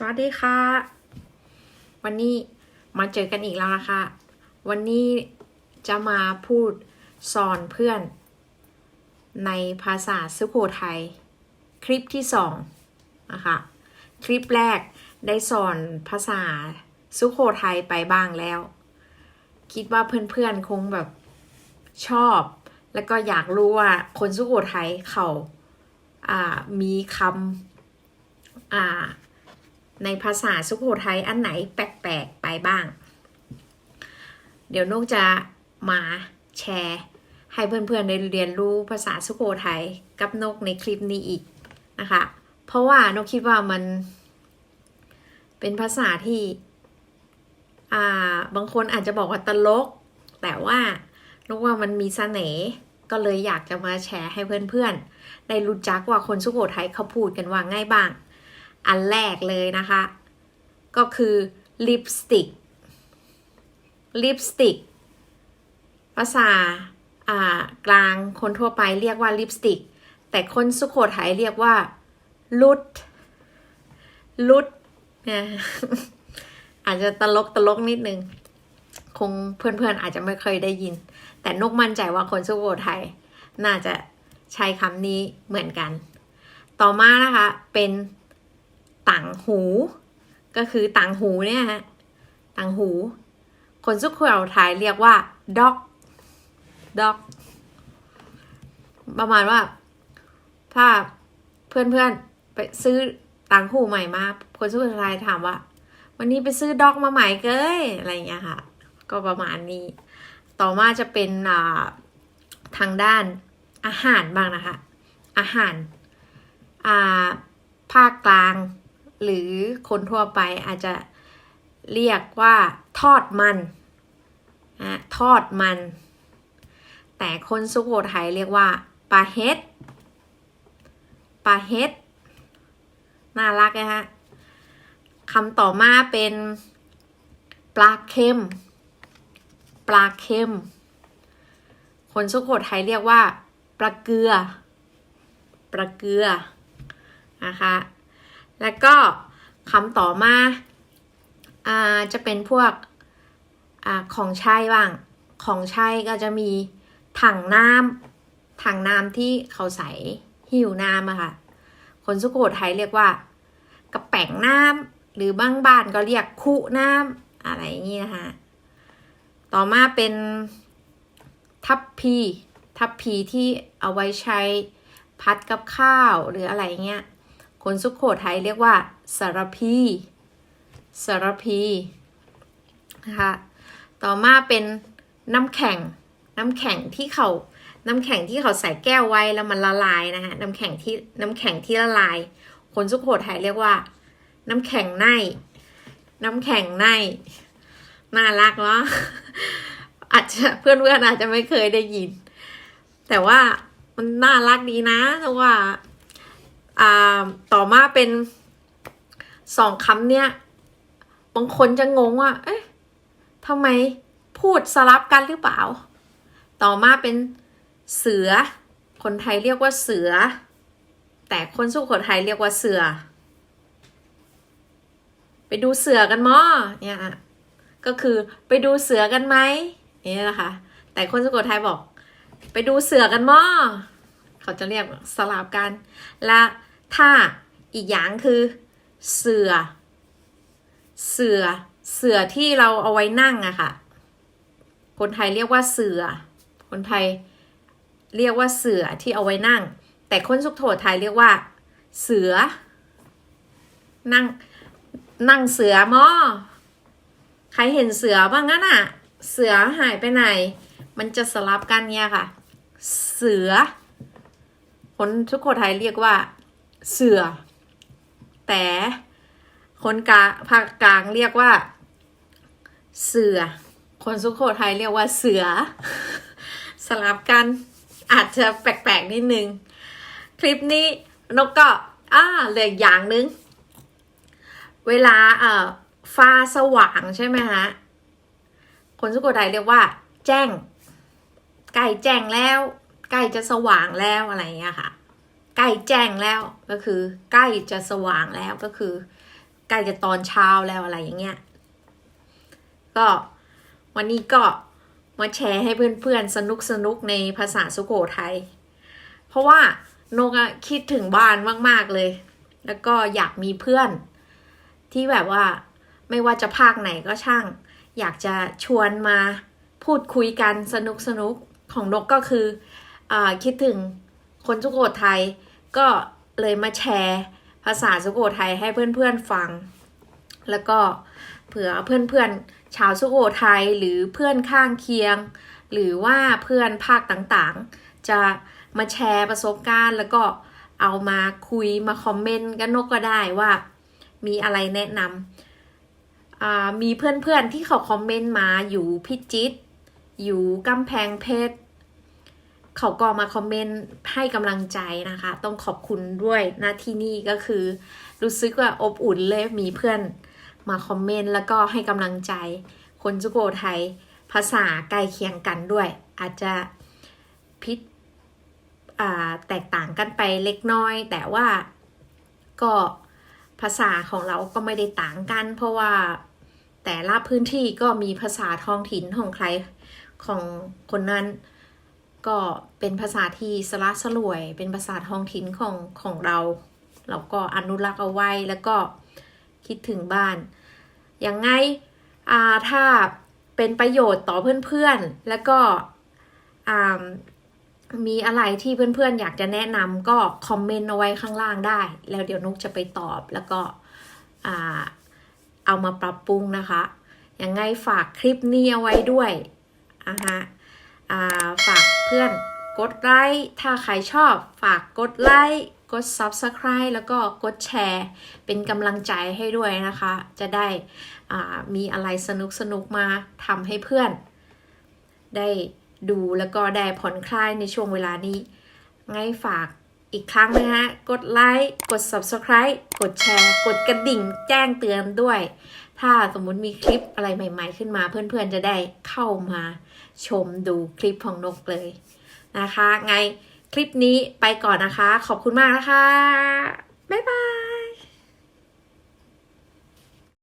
สวัสดีค่ะ วันนี้มาเจอกันอีกแล้วนะคะ วันนี้จะมาพูดสอนเพื่อน ในภาษาสุโขทัยคลิปที่สองนะคะคลิปแรกได้สอนภาษาสุโขทัยไปบ้างแล้ว คิดว่าเพื่อนๆคงแบบชอบ แล้วก็อยากรู้ว่าคนสุโขทัยเขา อ่ามีคำอ่า ในภาษาสุโขทัยอันไหนแปลกๆไปบ้าง เดี๋ยวนกจะมาแชร์ ให้เพื่อนๆได้เรียนรู้ภาษาสุโขทัยกับนกในคลิปนี้อีกนะคะ เพราะว่านกคิดว่ามัน เป็นภาษาที่อ่าบางคนอาจจะบอกว่าตลก แต่ว่านกว่ามันมีเสน่ห์ก็เลยอยากจะมาแชร์ให้เพื่อนๆ ได้รู้จักว่าคนสุโขทัยเขาพูดกันว่าง่ายบ้าง อันแรกเลยนะคะ ก็คือลิปสติกลิปสติกภาษาอ่ากลางคนทั่วไปเรียกว่าลิปสติก แต่คนสุโขทัยเรียกว่าลุดลุดนี่ยอาจจะตลกตลกนิดนึง คงเพื่อนๆอาจจะไม่เคยได้ยิน แต่นกมั่นใจว่าคนสุโขทัยน่าจะใช้คำนี้เหมือนกัน ต่อมานะคะเป็น ต่างหู ก็คือต่างหูเนี่ยฮะต่างหู คนสุโขทัยเรียกว่า dog dog ประมาณว่า ถ้าเพื่อนๆไปซื้อต่างหูใหม่มา คนสุโขทัยถามว่า วันนี้ไปซื้อด็อกมาใหม่เก้ยอะไรอย่างเงี้ยค่ะ ก็ประมาณนี้ ต่อมาจะเป็นาทางด้านอาหารบ้างนะคะ อาหาร อ่า ภาคกลาง หรือคนทั่วไปอาจจะเรียกว่าทอดมันอะทอดมัน แต่คนสุโขทัยเรียกว่าปลาเฮ็ดปลาเฮ็ดน่ารักนะฮะคำต่อมาเป็นปลาเค็ม ปลาเค็ม คนสุโขทัยเรียกว่าปลาเกลือ ปลาเกลือนะคะ แล้วก็คำต่อมาอ่าจะเป็นพวกอาของใช้บ้าง ของใช้ก็จะมีถังน้ำถังน้ำที่เขาใส่หิวน้ำอะค่ะ คนสุโขทัยเรียกว่ากระแป๋งน้ำหรือบางบ้านก็เรียกคุน้ำอะไรอย่างนี้นะคะ ต่อมาเป็นทัพพี ทัพพีที่เอาไว้ใช้พัดกับข้าวหรืออะไรเงี้ย คนสุขโขทัยเรียกว่าสารพีสารพีนะคะต่อมาเป็นน้ำแข็งน้ำแข็งที่เขาน้ำแข็งที่เขาใส่แก้วไว้แล้วมันละลายนะคะน้ำแข็งที่น้ำแข็งที่ละลาย คนสุขโขทัยเรียกว่า น้ำแข็งในน้ำแข็งในน่ารักเนาะอาจจะเพื่อนเพื่อนๆอาจจะไม่เคยได้ยิน แต่ว่ามันน่ารักดีนะเพราะว่า ต่อมาเป็นสองคำเนี่ย บางคนจะงงว่า เอ๊ะทำไมพูดสลับกันหรือเปล่า ต่อมาเป็นเสือ คนไทยเรียกว่าเสือ แต่คนสุโขทัยเรียกว่าเสือ ไปดูเสือกันมั้เนี่ยอะก็คือไปดูเสือกันไหมนี่นะคะ แต่คนสุโขทัยบอก ไปดูเสือกันมั้เขาจะเรียกสลับกัน และ ถ้าอีกอย่างคือเสือ เสือ เสือที่เราเอาไว้นั่งอะค่ะ คนไทยเรียกว่าเสือ คนไทยเรียกว่าเสือที่เอาไว้นั่ง แต่คนสุโขทัยเรียกว่า เสือ นั่ง นั่งเสือมอใครเห็นเสือบ้างงั้นอะเสือหายไปไหน มันจะสลับกันเนี่ยค่ะ เสือ คนทุกคนไทยเรียกว่า เสือ แต่คนกลางภาคกลางเรียกว่า เสือ คนสุโขทัยเรียกว่าเสือ สลับกันอาจจะแปลกๆนิดนึง คลิปนี้นกก็อ่าเหลืออย่างนึง เวลาเอ่อฟ้าสว่างใช่ไหมฮะ คนสุโขทัยเรียกว่า แจ้ง ใกล้แจ้งแล้ว ใกล้จะสว่างแล้วอะไรอย่างเงี้ยค่ะ ล้แจ้งแล้วก็คือ ใกล้จะสว่างแล้วก็คือ ใกล้จะตอนเช้าแล้วอะไรอย่างเงี้ย ก็วันนี้ก็มาแชร์ให้เพื่อนๆ สนุกสนุกในภาษาสุโขทัย เพราะว่านกะคิดถึงบ้านมากๆเลย แล้วก็อยากมีเพื่อน ที่แบบว่าไม่ว่าจะภาคไหนก็ช่าง อยากจะชวนมาพูดคุยกันสนุกสนุกของนกก็คืออคิดถึงคนสุโขทัย ก็เลยมาแชร์ภาษาสุโขทัยให้เพื่อนๆฟัง แล้วก็เผื่อเพื่อนๆชาวสุโขทัยหรือเพื่อนข้างเคียง หรือว่าเพื่อนภาคต่างๆ จะมาแชร์ประสบการณ์ แล้วก็เอามาคุยมาคอมเมนต์กันนกก็ได้ว่ามีอะไรแนะนำมีเพื่อนๆที่เขาคอมเมนต์มาอยู่พิจิตรอยู่กำแพงเพชร เขาก็มาคอมเมนต์ให้กำลังใจนะคะ ต้องขอบคุณด้วยนะที่นี่ก็คือรู้สึกว่าอบอุ่นเลยมีเพื่อนมาคอมเมนต์แล้วก็ให้กำลังใจ คนสุโขทัยภาษาใกล้เคียงกันด้วย อาจจะพิษแตกต่างกันไปเล็กน้อย แต่ว่าก็ภาษาของเราก็ไม่ได้ต่างกัน เพราะว่าแต่ละพื้นที่ก็มีภาษาท้องถิ่นของใครของคนนั้น ก็เป็นภาษาที่สละสลวย เป็นภาษาท้องถิ่นของของเรา เราก็อนุรักษ์เอาไว้แล้วก็คิดถึงบ้านยังไงอาถ้าเป็นประโยชน์ต่อเพื่อนๆ แล้วก็มีอะไรที่เพื่อนๆ อยากจะแนะนำก็คอมเมนต์เอาไว้ข้างล่างได้ แล้วเดี๋ยวนุกจะไปตอบแล้วก็อเอามาปรับปรุงนะคะ ยังไงฝากคลิปนี้เอาไว้ด้วยอะฮะ ฝากเพื่อนกดไลค์ ถ้าใครชอบฝากกดไลค์ กด Subscribe แล้วก็กดแชร์ เป็นกำลังใจให้ด้วยนะคะ จะได้มีอะไรสนุกสนุกมาทำให้เพื่อน ได้ดูแล้วก็ได้ผ่อนคลายในช่วงเวลานี้ไงฝากอีกครั้งนะฮะ กดไลค์ กด Subscribe กดแชร์ กดกระดิ่งแจ้งเตือนด้วย ถ้าสมมุติมีคลิปอะไรใหม่ ๆ ขึ้นมา เพื่อนๆจะได้เข้ามาชมดูคลิปของนกเลยนะคะ ไงคลิปนี้ไปก่อนนะคะ ขอบคุณมากนะคะ บ๊ายบาย